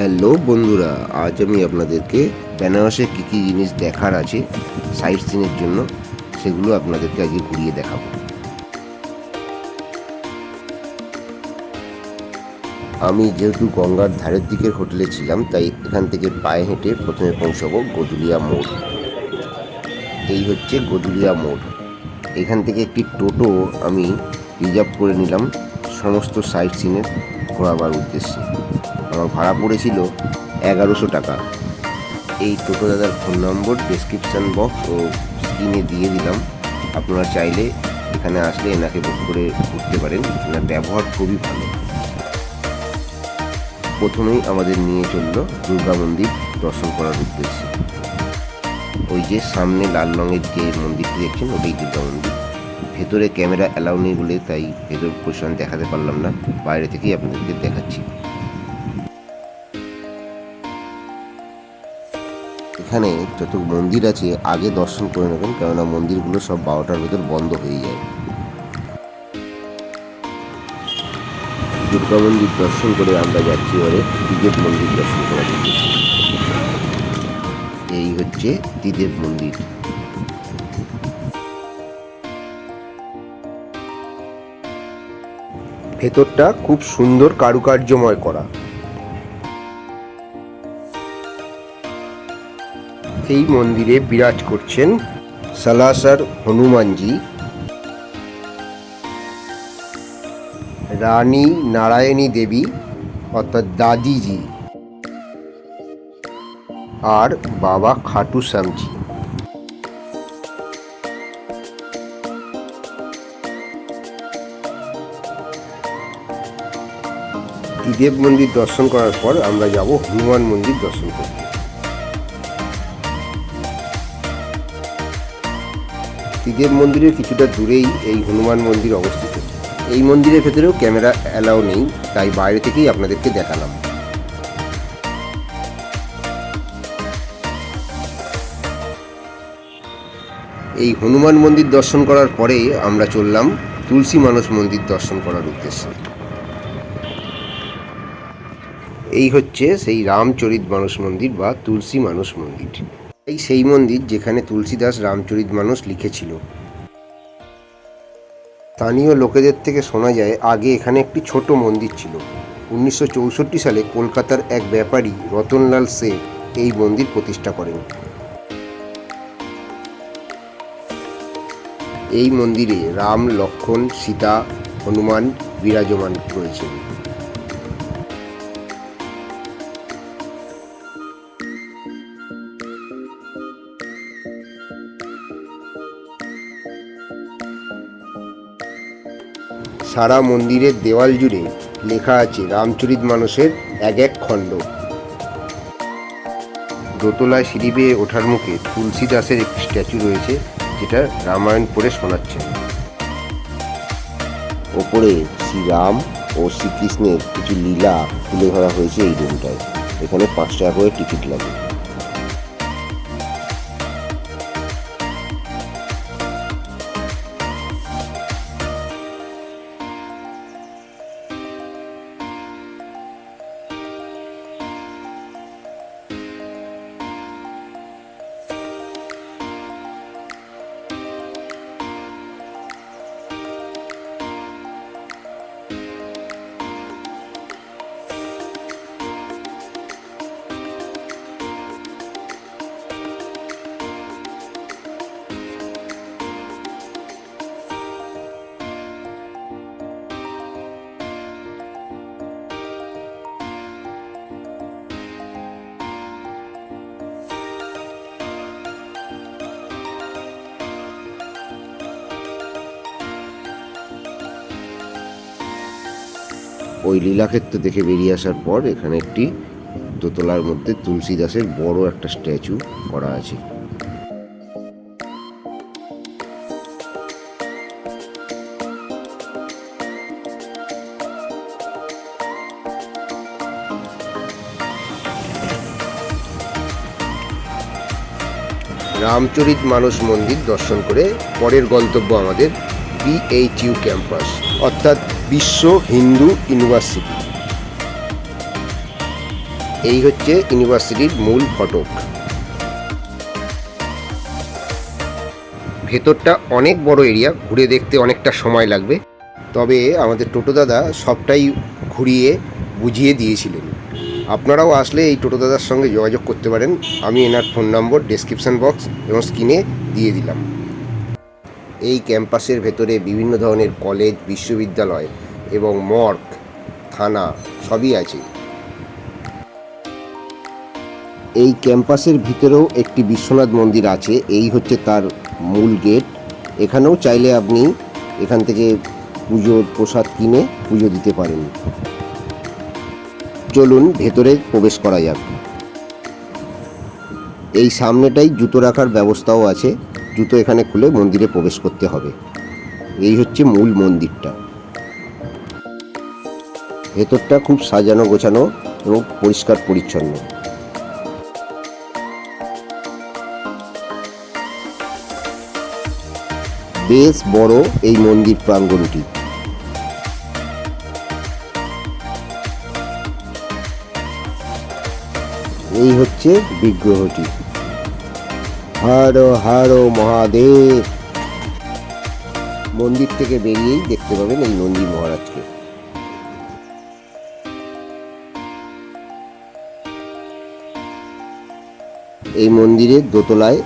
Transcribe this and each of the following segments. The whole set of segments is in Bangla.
হ্যালো বন্ধুরা, আজ আমি আপনাদেরকে বেনারসে কী কী জিনিস দেখার আছে সাইট সিনের জন্য, সেগুলো আপনাদেরকে আজকে ঘুরিয়ে দেখাবো। আমি যেহেতু গঙ্গার ধারের দিকের হোটেলে ছিলাম, তাই এখান থেকে পায়ে হেঁটে প্রথমে পৌঁছাবো গদুলিয়া মোড়। এই হচ্ছে গদুলিয়া মোড়। এখান থেকে একটি টোটো আমি রিজার্ভ করে নিলাম, সমস্ত সাইট সিনের ঘোরাবার উদ্দেশ্যে। আমার ভাড়া পড়েছিল এগারোশো টাকা। এই টোটো দাদার ফোন নম্বর ডেসক্রিপশান বক্স ও স্ক্রিনে দিয়ে দিলাম। আপনারা চাইলে এখানে আসলে এনাকে বুক করে ঘুরতে পারেন। এনার ব্যবহার খুবই ভালো। প্রথমেই আমাদের নিয়ে চলল দুর্গা মন্দির দর্শন করার উদ্দেশ্যে। ওই যে সামনে লাল রঙের যে মন্দিরটি দেখছেন, ওটাই দুর্গা মন্দির। ভেতরে ক্যামেরা অ্যালাউ নেই বলে তাই ভেতর পোষণ দেখাতে পারলাম না। বাইরে থেকেই আপনাদেরকে দেখাচ্ছি। এখানে যত মন্দির আছে, আগে দর্শন করে নেবেন, কেননা মন্দিরগুলো সব বারোটার ভেতর বন্ধ হয়ে যায়। দুর্গা মন্দির দর্শন করে আমরা যাচ্ছি এবারে দিদেব মন্দির দর্শন করার এই হচ্ছে দিদেব মন্দির। ভেতরটা খুব সুন্দর কারুকার্যময় করা। এই মন্দিরে বিরাজ করছেন সালাসার হনুমানজি। রানী নারায়ণী দেবী, অর্থাৎ দাদিজি। আর বাবা খাটু শ্যামজি। ত্রিদেব মন্দির দর্শন করার পর আমরা যাব হনুমান মন্দির দর্শন করতে। ত্রিদেব মন্দিরের কিছুটা দূরেই এই হনুমান মন্দির অবস্থিত। এই মন্দিরের ভেতরেও ক্যামেরা অ্যালাউ নেই, তাই বাইরে থেকেই আপনাদেরকে দেখালাম। এই হনুমান মন্দির দর্শন করার পরে আমরা চললাম তুলসী মানস মন্দির দর্শন করার উদ্দেশ্যে। এই হচ্ছে সেই রামচরিত মানস মন্দির বা তুলসী মানস মন্দির। এই সেই মন্দির যেখানে তুলসীদাস রামচরিত মানুষ লিখেছিল। স্থানীয় লোকেদের থেকে শোনা যায়, আগে এখানে একটি ছোট মন্দির ছিল। উনিশশো চৌষট্টি সালে কলকাতার এক ব্যাপারী রতনলাল সেন এই মন্দির প্রতিষ্ঠা করেন। এই মন্দিরে রাম লক্ষ্মণ সীতা, হনুমান বিরাজমান রয়েছেন। সারা মন্দিরের দেওয়াল জুড়ে লেখা আছে রামচরিত মানসের এক এক খণ্ড। দোতলায় সিঁড়ি বেয়ে ওঠার মুখে তুলসী দাসের একটি স্ট্যাচু রয়েছে, যেটা রামায়ণ পড়ে শোনাচ্ছেন। ওপরে শ্রীরাম ও শ্রীকৃষ্ণের কিছু লীলা তুলে ধরা হয়েছে এই রুমটায়। এখানে পাঁচ টাকা করে টিকিট লাগে। ওই লীলাক্ষেত্র দেখে বেরিয়ে আসার পর এখানে একটি দোতলার মধ্যে তুলসী দাসের বড় একটা স্ট্যাচু করা আছে। রামচরিত মানস মন্দির দর্শন করে পরের গন্তব্য আমাদের বিএইচইউ ক্যাম্পাস অর্থাৎ বিশ্ব হিন্দু ইউনিভার্সিটি। এই হচ্ছে ইউনিভার্সিটির মূল ফটক ভেতরটা অনেক বড় এরিয়া, ঘুরে দেখতে অনেকটা সময় লাগবে। তবে আমাদের টোটো দাদা সবটাই ঘুরিয়ে বুঝিয়ে দিয়েছিলেন। আপনারাও আসলে এই টোটো দাদার সঙ্গে যোগাযোগ করতে পারেন। আমি এনার ফোন নম্বর ডেসক্রিপশন বক্স এবং স্ক্রিনে দিয়ে দিলাম। এই ক্যাম্পাসের ভেতরে বিভিন্ন ধরনের কলেজ, বিশ্ববিদ্যালয় এবং মর্গ, থানা সবই আছে। এই ক্যাম্পাসের ভিতরেও একটি বিশ্বনাথ মন্দির আছে, এই হচ্ছে তার মূল গেট। এখানেও চাইলে আপনি এখান থেকে পুজোর প্রসাদ কিনে পুজো দিতে পারেন। চলুন, ভেতরে প্রবেশ করা যাক। এই সামনেটাই জুতো রাখার ব্যবস্থাও আছে। জুতো এখানে খুলে মন্দিরে প্রবেশ করতে হবে। এই হচ্ছে মূল মন্দিরটা। ভেতরটা খুব সাজানো গোছানো এবং পরিষ্কার পরিচ্ছন্ন। বেশ বড় এই মন্দির প্রাঙ্গণটি। এই হচ্ছে বিগ্রহটি। হর হর মহাদেব। মন্দির থেকে বেরিয়েই দেখতে পাবেন এই নন্দী মহারাজকে। এই মন্দিরের দোতলায়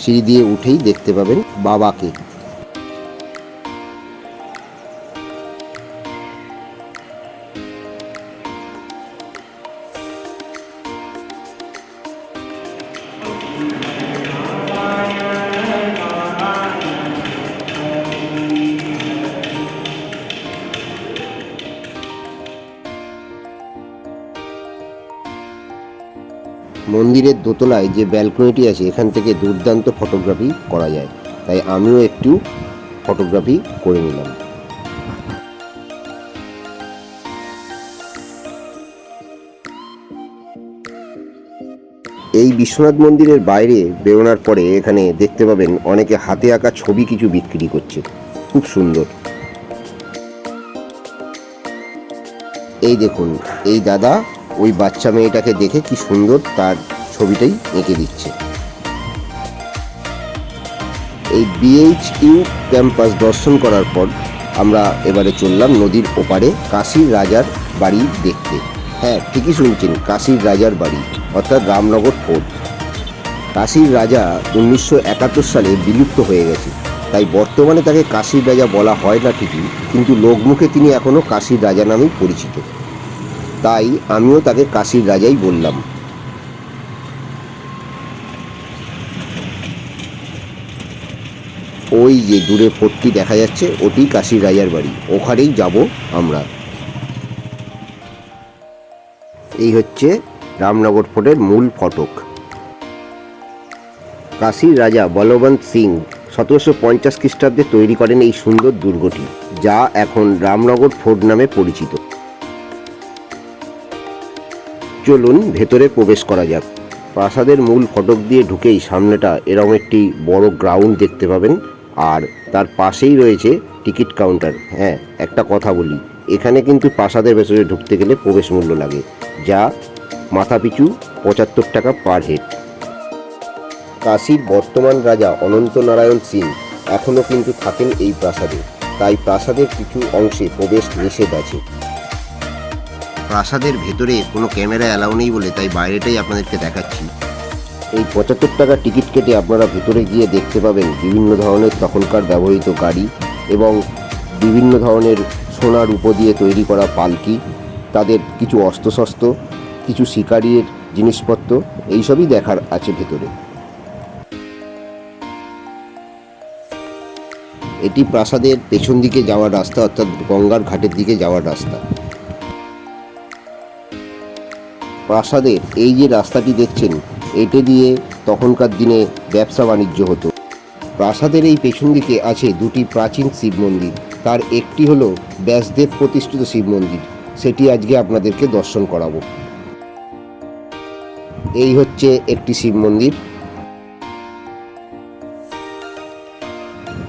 সিঁড়ি দিয়ে উঠেই দেখতে পাবেন বাবাকে। মন্দিরের দোতলায় যে ব্যালকনিটি আছে, এখান থেকে দুর্দান্ত ফটোগ্রাফি করা যায়। তাই আমিও একটু ফটোগ্রাফি করে নিলাম। এই বিশ্বনাথ মন্দিরের বাইরে বেরোনোর পরে এখানে দেখতে পাবেন অনেকে হাতে আঁকা ছবি কিছু বিক্রি করছে। খুব সুন্দর। এই দেখুন, এই দাদা ওই বাচ্চা মেয়েটাকে দেখে কি সুন্দর তার ছবিটাই এঁকে দিচ্ছে। এই বিএইচইউ ক্যাম্পাস দর্শন করার পর আমরা এবারে চললাম নদীর ওপারে কাশীর রাজার বাড়ি দেখতে। হ্যাঁ ঠিকই শুনছেন, কাশীর রাজার বাড়ি, অর্থাৎ রামনগর ফোর্ট। কাশীর রাজা উনিশশো একাত্তর সালে বিলুপ্ত হয়ে গেছে। তাই বর্তমানে তাকে কাশীর রাজা বলা হয় না ঠিকই, কিন্তু লোকমুখে তিনি এখনও কাশীর রাজা নামেই পরিচিত। তাই আমিও তাকে কাশির রাজাই বললাম। ওই যে দূরে ফোর্টটি দেখা যাচ্ছে, ওটি কাশির রাজার বাড়ি। ওখানেই যাব আমরা। এই হচ্ছে রামনগর ফোর্টের মূল ফটক। কাশির রাজা বলবন্ত সিং সতেরোশো পঞ্চাশ খ্রিস্টাব্দে তৈরি করেন এই সুন্দর দুর্গটি, যা এখন রামনগর ফোর্ট নামে পরিচিত। চলুন ভেতরে প্রবেশ করা যাক। প্রাসাদের মূল ফটক দিয়ে ঢুকেই সামনেটা এরকম একটি বড় গ্রাউন্ড দেখতে পাবেন। আর তার পাশেই রয়েছে টিকিট কাউন্টার। হ্যাঁ একটা কথা বলি, এখানে কিন্তু প্রাসাদের ভেতরে ঢুকতে গেলে প্রবেশ মূল্য লাগে, যা মাথাপিছু পঁচাত্তর টাকা পার হেড কাশীর বর্তমান রাজা অনন্ত নারায়ণ সিং এখনও কিন্তু থাকেন এই প্রাসাদে, তাই প্রাসাদের কিছু অংশে প্রবেশ নিষেধ আছে। প্রাসাদের ভেতরে কোনো ক্যামেরা অ্যালাউ নেই বলে তাই বাইরেটাই আপনাদেরকে দেখাচ্ছি। এই পঁচাত্তর টাকা টিকিট কেটে আপনারা ভেতরে গিয়ে দেখতে পাবেন বিভিন্ন ধরনের তখনকার ব্যবহৃত গাড়ি এবং বিভিন্ন ধরনের সোনার উপ দিয়ে তৈরি করা পালকি, তাদের কিছু অস্ত্রশস্ত্র, কিছু শিকারির জিনিসপত্র এইসবই দেখার আছে ভেতরে। এটি প্রাসাদের পেছন দিকে যাওয়ার রাস্তা, অর্থাৎ গঙ্গার ঘাটের দিকে যাওয়ার রাস্তা। প্রাসাদের এই যে রাস্তাটি দেখছেন, এটে দিয়ে তখনকার দিনে ব্যবসা বাণিজ্য হতো। প্রাসাদের এই পেছন দিকে আছে দুটি প্রাচীন শিব মন্দির। তার একটি হলো ব্যাসদেব প্রতিষ্ঠিত শিব মন্দির। সেটি আজকে আপনাদেরকে দর্শন করাবো। এই হচ্ছে একটি শিব মন্দির।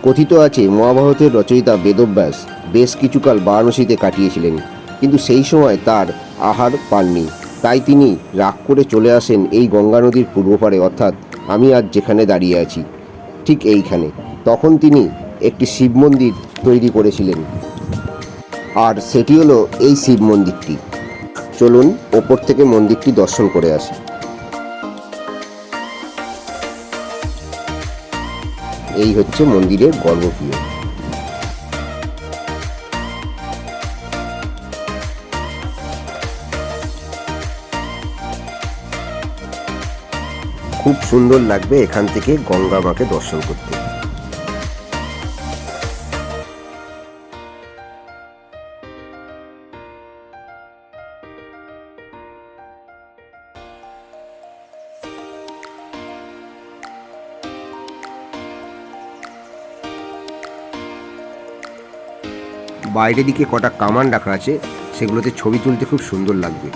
কথিত আছে, মহাভারতের রচয়িতা বেদব্যাস বেশ কিছুকাল বারাণসীতে কাটিয়েছিলেন, কিন্তু সেই সময় তার আহার পাননি। তাই তিনি রাগ করে চলে আসেন এই গঙ্গা নদীর পূর্ব পাড়ে অর্থাৎ আমি আজ যেখানে দাঁড়িয়ে আছি, ঠিক এইখানে। তখন তিনি একটি শিব মন্দির তৈরি করেছিলেন। আর সেটি হলো এই শিব মন্দিরটি। চলুন ওপর থেকে মন্দিরটি দর্শন করে আসি। এই হচ্ছে মন্দিরের গর্ভগৃহ। খুব সুন্দর লাগবে এখান থেকে গঙ্গা মাকে দর্শন করতে। বাইরের দিকে কটা কামান রাখা আছে, সেগুলোতে ছবি তুলতে খুব সুন্দর লাগবে।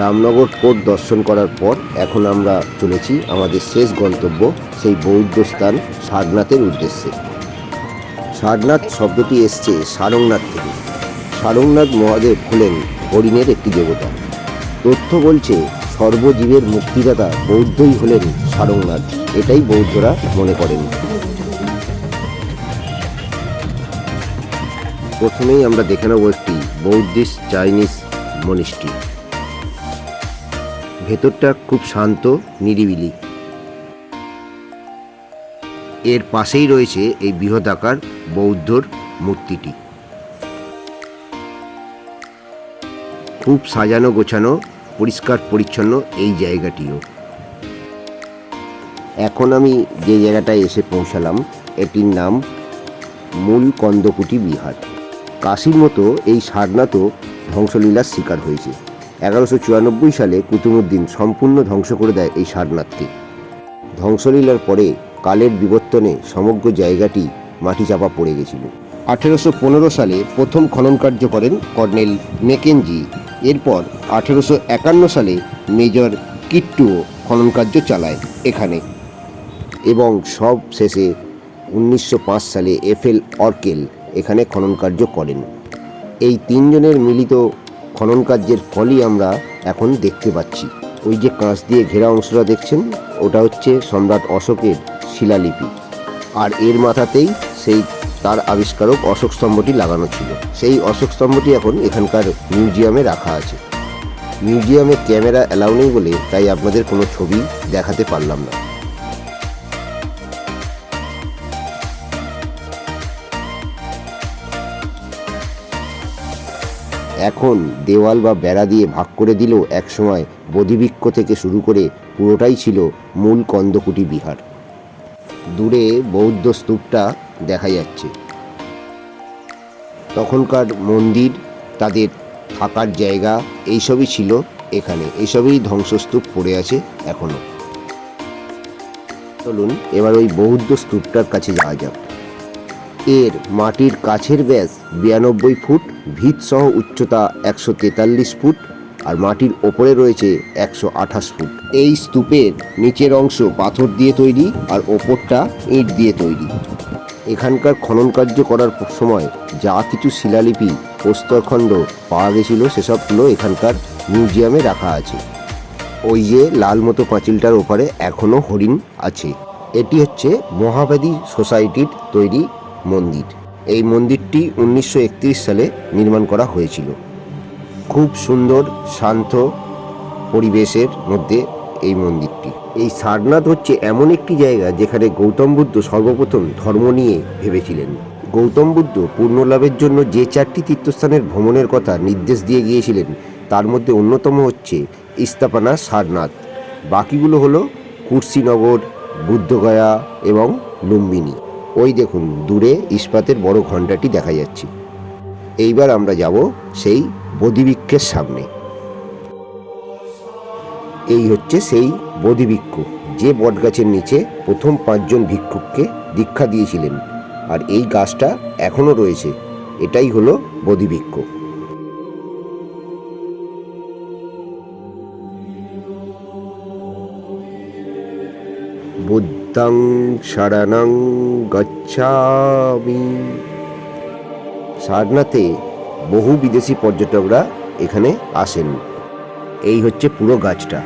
রামনগর কোর্ট দর্শন করার পর এখন আমরা চলেছি আমাদের শেষ গন্তব্য, সেই বৌদ্ধ স্থান সারনাথের উদ্দেশ্যে। সারনাথ শব্দটি এসছে সারংনাথ থেকে। সারংনাথ মহাদেব হলেন হরিণের একটি দেবতা। তথ্য বলছে, সর্বজীবের মুক্তিদাতা বৌদ্ধই হলেন সারংনাথ। এটাই বৌদ্ধরা মনে করেন। প্রথমেই আমরা দেখে নেব একটি বৌদ্ধিস্ট চাইনিজ মনিষ্টি ভেতরটা খুব শান্ত, নিরিবিলি। এর পাশেই রয়েছে এই বৃহদাকার বৌদ্ধর মূর্তিটি। খুব সাজানো, গোছানো, পরিষ্কার, পরিচ্ছন্ন এই জায়গাটিও। এখন আমি যে জায়গাটায় এসে পৌঁছালাম, এটির নাম মূল কন্দকুটি বিহার। কাশির মতো এই সারনাথও ধ্বংসলীলার শিকার হয়েছে। এগারোশো চুরানব্বই সালে কুতুবুদ্দিন সম্পূর্ণ ধ্বংস করে দেয় এই সারনাথকে। ধ্বংসলীলার পরে কালের বিবর্তনে সমগ্র জায়গাটি মাটি চাপা পড়ে গেছিল। আঠেরোশো পনেরো সালে প্রথম খনন কার্য করেন কর্নেল মেকেনজি। এরপর আঠেরোশো একান্ন সালে মেজর কিট্টুও খনন কার্য চালায় এখানে। এবং সব শেষে উনিশশো পাঁচ সালে এফএল অর্কেল এখানে খনন কার্য করেন। এই তিনজনের মিলিত খনন কার্যের ফলই আমরা এখন দেখতে পাচ্ছি। ওই যে কাঁচ দিয়ে ঘেরা অংশটা দেখছেন? ওটা হচ্ছে সম্রাট অশোকের শিলালিপি। আর এর মাথাতেই সেই তার আবিষ্কারক অশোক স্তম্ভটি লাগানো ছিল। সেই অশোক স্তম্ভটি এখন এখানকার মিউজিয়ামে রাখা আছে। মিউজিয়ামে ক্যামেরা অ্যালাউ নেই বলে তাই আপনাদের কোনো ছবি দেখাতে পারলাম না। এখন দেওয়াল বা বেড়া দিয়ে ভাগ করে দিলেও একসময় বোধিবৃক্ষ থেকে শুরু করে পুরোটাই ছিল মূল কন্দকুটি বিহার। দূরে বৌদ্ধ স্তূপটা দেখা যাচ্ছে। তখনকার মন্দির, তাদের থাকার জায়গা, এইসবই ছিল এখানে। এইসবই ধ্বংসস্তূপ পড়ে আছে এখনও। চলুন, এবার ওই বৌদ্ধ স্তূপটার কাছে যাওয়া যাক। এর মাটির কাছের ব্যাস বিরানব্বই ফুট, ভিত সহ উচ্চতা একশো তেতাল্লিশ ফুট আর মাটির ওপরে রয়েছে একশো আঠাশ ফুট। এই স্তূপের নিচের অংশ পাথর দিয়ে তৈরি আর ওপরটা ইট দিয়ে তৈরি। এখানকার খনন কার্য করার সময় যা কিছু শিলালিপি, প্রস্তরখণ্ড পাওয়া গেছিল, সেসবগুলো এখানকার মিউজিয়ামে রাখা আছে। ওই যে লাল মতো পাঁচিলটার ওপারে এখনও হরিণ আছে। এটি হচ্ছে মহাবেদী সোসাইটির তৈরি মন্দির। এই মন্দিরটি উনিশশো একত্রিশ সালে নির্মাণ করা হয়েছিল। খুব সুন্দর, শান্ত পরিবেশের মধ্যে এই মন্দিরটি। এই সারনাথ হচ্ছে এমন একটি জায়গা যেখানে গৌতম বুদ্ধ সর্বপ্রথম ধর্ম নিয়ে ভেবেছিলেন। গৌতম বুদ্ধ পূর্ণলাভের জন্য যে চারটি তীর্থস্থানের ভ্রমণের কথা নির্দেশ দিয়ে গিয়েছিলেন, তার মধ্যে অন্যতম হচ্ছে ইস্তাপানা সারনাথ। বাকিগুলো হলো কুর্সিনগর, বুদ্ধগয়া এবং লুম্বিনী। ওই দেখুন, দূরে ইস্পাতের বড় ঘন্টাটি দেখা যাচ্ছে। এইবার আমরা যাব সেই বদিবৃক্ষের সামনে। এই হচ্ছে সেই বদিবৃক্ষ যে বটগাছের নিচে প্রথম পাঁচজন ভিক্ষুককে দীক্ষা দিয়েছিলেন, আর এই গাছটা এখনও রয়েছে। এটাই হলো বদিবৃক্ষ বোধ বুদ্ধং শরণং গচ্ছামি সারনাথে বহু বিদেশি পর্যটকরা এখানে আসেন। এই হচ্ছে পুরো গাছটা।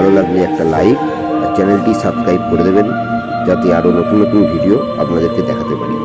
ভালো লাগলে একটা লাইক আর চ্যানেলটি সাবস্ক্রাইব করে দেবেন, যাতে আরও নতুন নতুন ভিডিও আপনাদেরকে দেখাতে পারি।